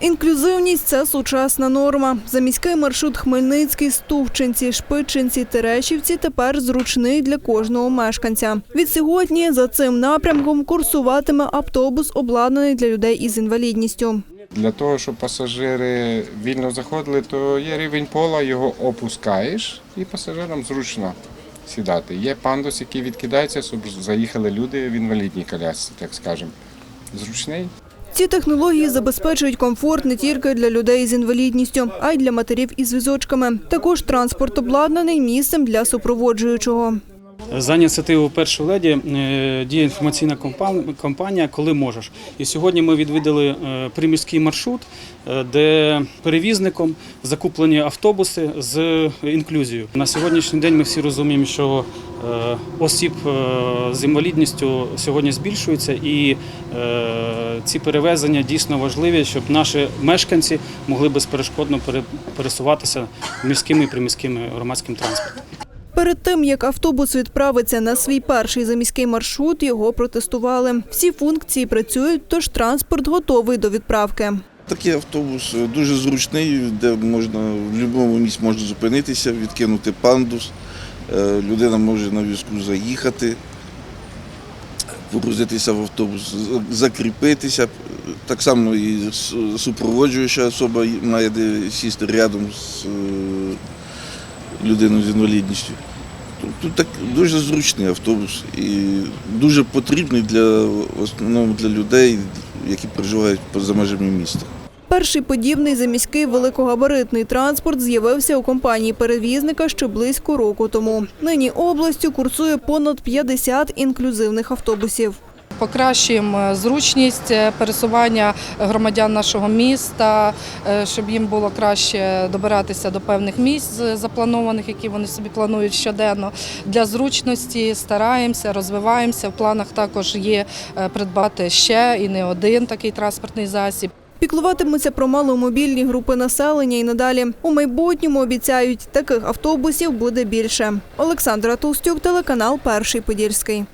Інклюзивність це сучасна норма. Заміський маршрут Хмельницький, Стувчинці, Шпичинці, Терешівці тепер зручний для кожного мешканця. Від сьогодні за цим напрямком курсуватиме автобус, обладнаний для людей із інвалідністю. Для того, щоб пасажири вільно заходили, то є рівень пола, його опускаєш і пасажирам зручно сідати. Є пандус, який відкидається, щоб заїхали люди в інвалідній колясці, так скажемо. Зручний. Ці технології забезпечують комфорт не тільки для людей з інвалідністю, а й для матерів із візочками. Також транспорт обладнаний місцем для супроводжуючого. За ініціативою першої леді е, діє інформаційна кампанія Коли можеш. І сьогодні ми відвідали е, приміський маршрут, е, де перевізником закуплені автобуси з інклюзією. На сьогоднішній день ми всі розуміємо, що осіб з інвалідністю сьогодні збільшується, і ці перевезення дійсно важливі, щоб наші мешканці могли безперешкодно пересуватися міськими і приміськими громадським транспортом. Перед тим, як автобус відправиться на свій перший заміський маршрут, його протестували. Всі функції працюють, тож транспорт готовий до відправки. Такий автобус е, дуже зручний, де можна в будь-якому місці можна зупинитися, відкинути пандус. Е, Людина може на візку заїхати, погрузитися в автобус, закріпитися. Так само і супроводжуюча особа має сісти рядом з людиною з інвалідністю. Тут так дуже зручний автобус і дуже потрібний для в основному для людей, які проживають поза межами міста. Перший подібний заміський великогабаритний транспорт з'явився у компанії перевізника ще близько року тому. Нині областю курсує понад 50 інклюзивних автобусів. Покращуємо зручність е, пересування громадян нашого міста, е, щоб їм було краще добиратися до певних місць е, запланованих, які вони собі планують щоденно. Для зручності стараємося, розвиваємося. В планах також є е, придбати ще і не один такий транспортний засіб. Піклуватимуться про маломобільні групи населення і надалі. У майбутньому обіцяють, таких автобусів буде більше. Олександра Толстюк, телеканал Перший Подільський.